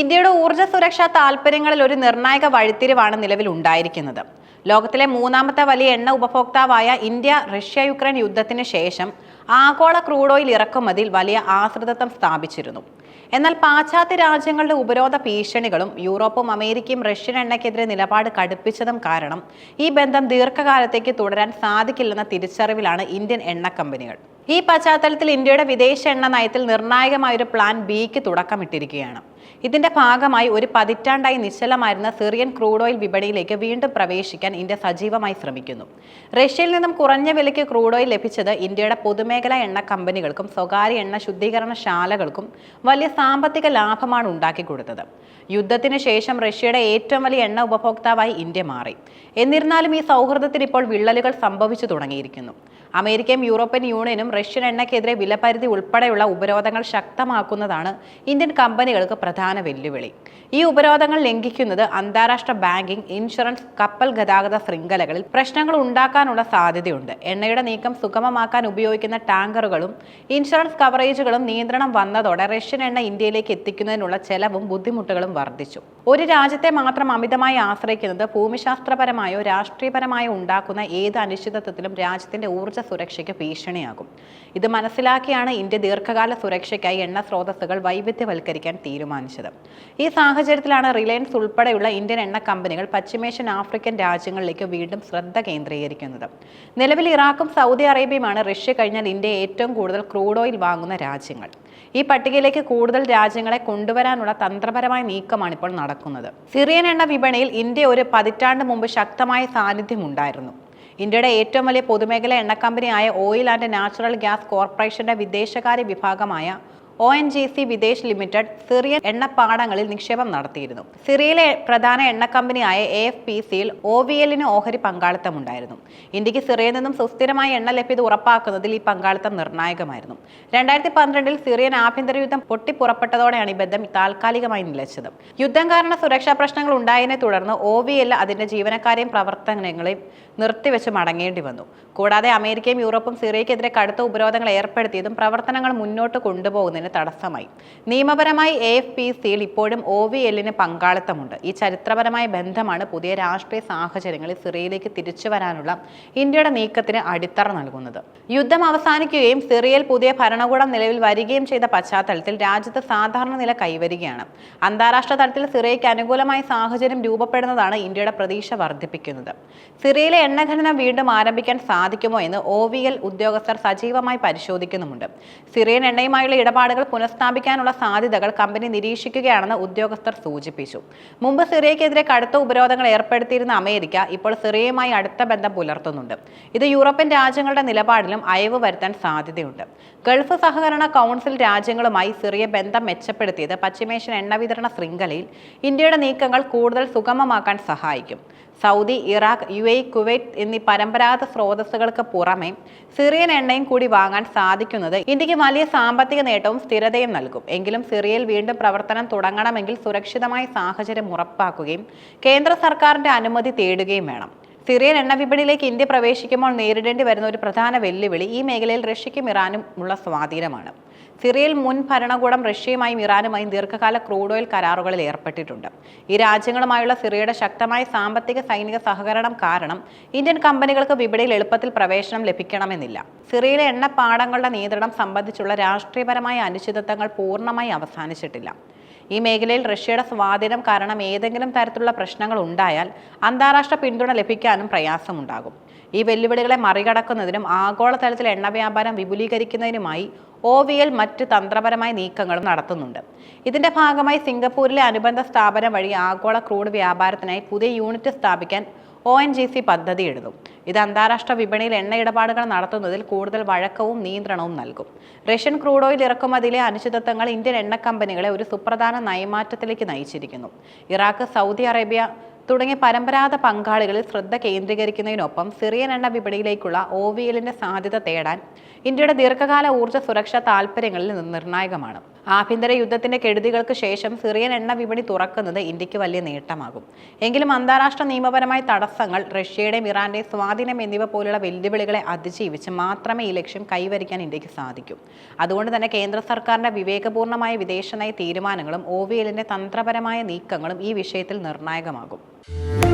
ഇന്ത്യയുടെ ഊർജ സുരക്ഷാ താൽപ്പര്യങ്ങളിൽ ഒരു നിർണായക വഴിത്തിരിവാണ് നിലവിൽ ഉണ്ടായിരിക്കുന്നത്. ലോകത്തിലെ മൂന്നാമത്തെ വലിയ എണ്ണ ഉപഭോക്താവായ ഇന്ത്യ റഷ്യ യുക്രൈൻ യുദ്ധത്തിന് ശേഷം ആഗോള ക്രൂഡ് ഓയിൽ ഇറക്കുമതിയിൽ വലിയ ആശ്രിതത്വം സ്ഥാപിച്ചിരുന്നു. എന്നാൽ പാശ്ചാത്യ രാജ്യങ്ങളുടെ ഉപരോധ ഭീഷണികളും യൂറോപ്പും അമേരിക്കയും റഷ്യൻ എണ്ണയ്ക്കെതിരെ നിലപാട് കടുപ്പിച്ചതും കാരണം ഈ ബന്ധം ദീർഘകാലത്തേക്ക് തുടരാൻ സാധിക്കില്ലെന്ന തിരിച്ചറിവിലാണ് ഇന്ത്യൻ എണ്ണ കമ്പനികൾ ഈ പശ്ചാത്തലത്തിൽ ഇന്ത്യയുടെ വിദേശ എണ്ണ നയത്തിൽ നിർണായകമായ ഒരു പ്ലാൻ ബിക്ക് തുടക്കമിട്ടിരിക്കുകയാണ്. ഇതിന്റെ ഭാഗമായി ഒരു പതിറ്റാണ്ടായി നിശ്ചലമായിരുന്ന സിറിയൻ ക്രൂഡ് ഓയിൽ വിപണിയിലേക്ക് വീണ്ടും പ്രവേശിക്കാൻ ഇന്ത്യ സജീവമായി ശ്രമിക്കുന്നു. റഷ്യയിൽ നിന്നും കുറഞ്ഞ വിലയ്ക്ക് ക്രൂഡ് ഓയിൽ ലഭിച്ചത് ഇന്ത്യയുടെ പൊതുമേഖലാ എണ്ണ കമ്പനികൾക്കും സ്വകാര്യ എണ്ണ ശുദ്ധീകരണശാലകൾക്കും വലിയ സാമ്പത്തിക ലാഭമാണ് ഉണ്ടാക്കി കൊടുത്തത്. യുദ്ധത്തിന് ശേഷം റഷ്യയുടെ ഏറ്റവും വലിയ എണ്ണ ഉപഭോക്താവായി ഇന്ത്യ മാറി. എന്നിരുന്നാലും ഈ സൗഹൃദത്തിന് ഇപ്പോൾ വിള്ളലുകൾ സംഭവിച്ചു തുടങ്ങിയിരിക്കുന്നു. അമേരിക്കയും യൂറോപ്യൻ യൂണിയനും റഷ്യൻ എണ്ണയ്ക്കെതിരെ വിലപരിധി ഉൾപ്പെടെയുള്ള ഉപരോധങ്ങൾ ശക്തമാക്കുന്നതാണ് ഇന്ത്യൻ കമ്പനികൾക്ക് പ്രധാന വെല്ലുവിളി. ഈ ഉപരോധങ്ങൾ ലംഘിക്കുന്നത് അന്താരാഷ്ട്ര ബാങ്കിംഗ് ഇൻഷുറൻസ് കപ്പൽ ഗതാഗത ശൃംഖലകളിൽ പ്രശ്നങ്ങൾ ഉണ്ടാക്കാനുള്ള സാധ്യതയുണ്ട്. എണ്ണയുടെ നീക്കം സുഗമമാക്കാൻ ഉപയോഗിക്കുന്ന ടാങ്കറുകളും ഇൻഷുറൻസ് കവറേജുകളും നിയന്ത്രണം വന്നതോടെ റഷ്യൻ എണ്ണ ഇന്ത്യയിലേക്ക് എത്തിക്കുന്നതിനുള്ള ചെലവും ബുദ്ധിമുട്ടുകളും വർദ്ധിച്ചു. ഒരു രാജ്യത്തെ മാത്രം അമിതമായി ആശ്രയിക്കുന്നത് ഭൂമിശാസ്ത്രപരമായോ രാഷ്ട്രീയപരമായോ ഉണ്ടാക്കുന്ന ഏത് അനിശ്ചിതത്വത്തിലും രാജ്യത്തിന്റെ ഊർജ സുരക്ഷയ്ക്ക് ഭീഷണിയാകും. ഇത് മനസ്സിലാക്കിയാണ് ഇന്ത്യ ദീർഘകാല സുരക്ഷയ്ക്കായി എണ്ണ സ്രോതസ്സുകൾ വൈവിധ്യവൽക്കരിക്കാൻ തീരുമാനിച്ചത്. ഈ സാഹചര്യത്തിലാണ് റിലയൻസ് ഉൾപ്പെടെയുള്ള ഇന്ത്യൻ എണ്ണ കമ്പനികൾ പശ്ചിമേഷ്യൻ ആഫ്രിക്കൻ രാജ്യങ്ങളിലേക്ക് വീണ്ടും ശ്രദ്ധ കേന്ദ്രീകരിക്കുന്നത്. നിലവിൽ ഇറാഖും സൗദി അറേബ്യയുമാണ് റഷ്യ കഴിഞ്ഞാൽ ഇന്ത്യ ഏറ്റവും കൂടുതൽ ക്രൂഡ് ഓയിൽ വാങ്ങുന്ന രാജ്യങ്ങൾ. ഈ പട്ടികയിലേക്ക് കൂടുതൽ രാജ്യങ്ങളെ കൊണ്ടുവരാനുള്ള തന്ത്രപരമായ നീക്കമാണ് ഇപ്പോൾ നടക്കുന്നത്. സിറിയൻ എണ്ണ വിപണിയിൽ ഇന്ത്യ ഒരു പതിറ്റാണ്ട് മുമ്പ് ശക്തമായ സാന്നിധ്യം ഉണ്ടായിരുന്നു. ഇന്ത്യയുടെ ഏറ്റവും വലിയ പൊതുമേഖല എണ്ണ കമ്പനിയായ ഓയിൽ ആൻഡ് നാച്ചുറൽ ഗ്യാസ് കോർപ്പറേഷന്റെ വിദേശകാര്യ വിഭാഗമായ O N G C Videsh limited Syrian എണ്ണപ്പാടങ്ങളിൽ നിക്ഷേപം നടത്തിയിരുന്നു. സിറിയയിലെ പ്രധാന എണ്ണ കമ്പനിയായ എ എഫ് പി സിയിൽ ഒ വി എല്ലിന് ഓഹരി പങ്കാളിത്തമുണ്ടായിരുന്നു. ഇന്ത്യയ്ക്ക് സിറിയയിൽ നിന്നും സുസ്ഥിരമായ എണ്ണ ലഭ്യത ഉറപ്പാക്കുന്നതിൽ ഈ പങ്കാളിത്തം നിർണായകമായിരുന്നു. രണ്ടായിരത്തി പന്ത്രണ്ടിൽ സിറിയൻ ആഭ്യന്തര യുദ്ധം പൊട്ടിപ്പുറപ്പെട്ടതോടെയാണ് ഈ ബന്ധം താൽക്കാലികമായി നിലച്ചത്. യുദ്ധം കാരണം സുരക്ഷാ പ്രശ്നങ്ങൾ ഉണ്ടായതിനെ തുടർന്ന് ഒ വി എൽ അതിന്റെ ജീവനക്കാരെയും പ്രവർത്തനങ്ങളെയും നിർത്തിവെച്ച് മടങ്ങേണ്ടി വന്നു. കൂടാതെ അമേരിക്കയും യൂറോപ്പും സിറിയയ്ക്കെതിരെ കടുത്ത ഉപരോധങ്ങൾ ഏർപ്പെടുത്തിയതും പ്രവർത്തനങ്ങൾ മുന്നോട്ട് കൊണ്ടുപോകുന്നതിന് തടസ്സമായി. നിയമപരമായി എ എഫ് പി സിയിൽ ഇപ്പോഴും ഒ വി എല്ലിന് പങ്കാളിത്തമുണ്ട്. ഈ ചരിത്രപരമായ ബന്ധമാണ് പുതിയ രാഷ്ട്രീയ സാഹചര്യങ്ങളിൽ സിറിയയിലേക്ക് തിരിച്ചു വരാനുള്ള ഇന്ത്യയുടെ നീക്കത്തിന് അടിത്തറ നൽകുന്നത്. യുദ്ധം അവസാനിക്കുകയും സിറിയയിൽ പുതിയ ഭരണകൂടം നിലവിൽ വരികയും ചെയ്ത പശ്ചാത്തലത്തിൽ രാജ്യത്ത് സാധാരണ നില കൈവരികയാണ്. അന്താരാഷ്ട്ര തലത്തിൽ സിറിയയ്ക്ക് അനുകൂലമായ സാഹചര്യം രൂപപ്പെടുന്നതാണ് ഇന്ത്യയുടെ പ്രതീക്ഷ വർദ്ധിപ്പിക്കുന്നത്. സിറിയയിലെ എണ്ണ ഖനനം വീണ്ടും ആരംഭിക്കാൻ സാധിക്കുമോ എന്ന് ഒ വി എൽ ഉദ്യോഗസ്ഥർ സജീവമായി പരിശോധിക്കുന്നുമുണ്ട്. സിറിയൻ എണ്ണയുമായുള്ള ഇടപാടുകൾ പുനഃസ്ഥാപിക്കാനുള്ള സാധ്യതകൾ കമ്പനി നിരീക്ഷിക്കുകയാണെന്ന് ഉദ്യോഗസ്ഥർ സൂചിപ്പിച്ചു. മുമ്പ് സിറിയക്കെതിരെ കടുത്ത ഉപരോധങ്ങൾ ഏർപ്പെടുത്തിയിരുന്ന അമേരിക്ക ഇപ്പോൾ സിറിയയുമായി അടുത്ത ബന്ധം പുലർത്തുന്നുണ്ട്. ഇത് യൂറോപ്യൻ രാജ്യങ്ങളുടെ നിലപാടിലും അയവ് വരുത്താൻ സാധ്യതയുണ്ട്. ഗൾഫ് സഹകരണ കൗൺസിൽ രാജ്യങ്ങളുമായി സിറിയ ബന്ധം മെച്ചപ്പെടുത്തിയത് പശ്ചിമേഷ്യൻ എണ്ണ വിതരണ ശൃംഖലയിൽ ഇന്ത്യയുടെ നീക്കങ്ങൾ കൂടുതൽ സുഗമമാക്കാൻ സഹായിക്കും. Saudi Iraq U A Kuwait എന്നീ പരമ്പരാഗത സ്രോതസ്സുകൾക്ക് പുറമെ സിറിയൻ എണ്ണയും കൂടി വാങ്ങാൻ സാധിക്കുന്നത് ഇന്ത്യയ്ക്ക് വലിയ സാമ്പത്തിക നേട്ടവും സ്ഥിരതയും നൽകും. എങ്കിലും സിറിയയിൽ വീണ്ടും പ്രവർത്തനം തുടങ്ങണമെങ്കിൽ സുരക്ഷിതമായ സാഹചര്യം ഉറപ്പാക്കുകയും കേന്ദ്ര സർക്കാരിന്റെ അനുമതി തേടുകയും വേണം. സിറിയൻ എണ്ണ വിപണിയിലേക്ക് ഇന്ത്യ പ്രവേശിക്കുമ്പോൾ നേരിടേണ്ടി വരുന്ന ഒരു പ്രധാന വെല്ലുവിളി ഈ മേഖലയിൽ റഷ്യയ്ക്കും ഇറാനും ഉള്ള സ്വാധീനമാണ്. സിറിയയിൽ മുൻ ഭരണകൂടം റഷ്യയുമായും ഇറാനുമായും ദീർഘകാല ക്രൂഡ് ഓയിൽ കരാറുകളിൽ ഏർപ്പെട്ടിട്ടുണ്ട്. ഈ രാജ്യങ്ങളുമായുള്ള സിറിയയുടെ ശക്തമായ സാമ്പത്തിക സൈനിക സഹകരണം കാരണം ഇന്ത്യൻ കമ്പനികൾക്ക് വിപണിയിൽ എളുപ്പത്തിൽ പ്രവേശനം ലഭിക്കണമെന്നില്ല. സിറിയയിലെ എണ്ണപ്പാടങ്ങളുടെ നിയന്ത്രണം സംബന്ധിച്ചുള്ള രാഷ്ട്രീയപരമായ അനിശ്ചിതത്വങ്ങൾ പൂർണമായി അവസാനിച്ചിട്ടില്ല. ഈ മേഖലയിൽ റഷ്യയുടെ സ്വാധീനം കാരണം ഏതെങ്കിലും തരത്തിലുള്ള പ്രശ്നങ്ങൾ ഉണ്ടായാൽ അന്താരാഷ്ട്ര പിന്തുണ ലഭിക്കാനും പ്രയാസമുണ്ടാകും. ഈ വെല്ലുവിളികളെ മറികടക്കുന്നതിനും ആഗോളതലത്തിൽ എണ്ണ വ്യാപാരം വിപുലീകരിക്കുന്നതിനുമായി ഒ വി എൽ മറ്റ് തന്ത്രപരമായ നീക്കങ്ങളും നടത്തുന്നുണ്ട്. ഇതിന്റെ ഭാഗമായി സിംഗപ്പൂരിലെ അനുബന്ധ സ്ഥാപനം വഴി ആഗോള ക്രൂഡ് വ്യാപാരത്തിനായി പുതിയ യൂണിറ്റ് സ്ഥാപിക്കാൻ ഒ എൻ ജി സി പദ്ധതി എഴുതും. ഇത് അന്താരാഷ്ട്ര വിപണിയിൽ എണ്ണ ഇടപാടുകൾ നടത്തുന്നതിൽ കൂടുതൽ വഴക്കവും നിയന്ത്രണവും നൽകും. റഷ്യൻ ക്രൂഡ് ഓയിൽ ഇറക്കുമതിയിലെ അനിശ്ചിതത്വങ്ങൾ ഇന്ത്യൻ എണ്ണ കമ്പനികളെ ഒരു സുപ്രധാന നയമാറ്റത്തിലേക്ക് നയിച്ചിരിക്കുന്നു. ഇറാഖ് സൗദി അറേബ്യ തുടങ്ങിയ പരമ്പരാഗത പങ്കാളികളിൽ ശ്രദ്ധ കേന്ദ്രീകരിക്കുന്നതിനൊപ്പം സിറിയൻ എണ്ണ വിപണിയിലേക്കുള്ള ഒ വി എല്ലിന്റെ സാധ്യത തേടാൻ ഇന്ത്യയുടെ ദീർഘകാല ഊർജ സുരക്ഷാ താൽപ്പര്യങ്ങളിൽ നിന്ന് നിർണായകമാണ്. ആഭ്യന്തര യുദ്ധത്തിന്റെ കെടുതികൾക്ക് ശേഷം സിറിയൻ എണ്ണ വിപണി തുറക്കുന്നത് ഇന്ത്യയ്ക്ക് വലിയ നേട്ടമാകും. എങ്കിലും അന്താരാഷ്ട്ര നിയമപരമായ തടസ്സങ്ങൾ റഷ്യയുടെയും ഇറാന്റെയും സ്വാധീനം എന്നിവ പോലുള്ള വെല്ലുവിളികളെ അതിജീവിച്ച് മാത്രമേ ഈ ലക്ഷ്യം കൈവരിക്കാൻ ഇന്ത്യയ്ക്ക് സാധിക്കൂ. അതുകൊണ്ട് തന്നെ കേന്ദ്ര സർക്കാരിന്റെ വിവേകപൂർണമായ വിദേശനയ തീരുമാനങ്ങളും ഒ വി എല്ലിന്റെ തന്ത്രപരമായ നീക്കങ്ങളും ഈ വിഷയത്തിൽ നിർണായകമാകും. Yeah.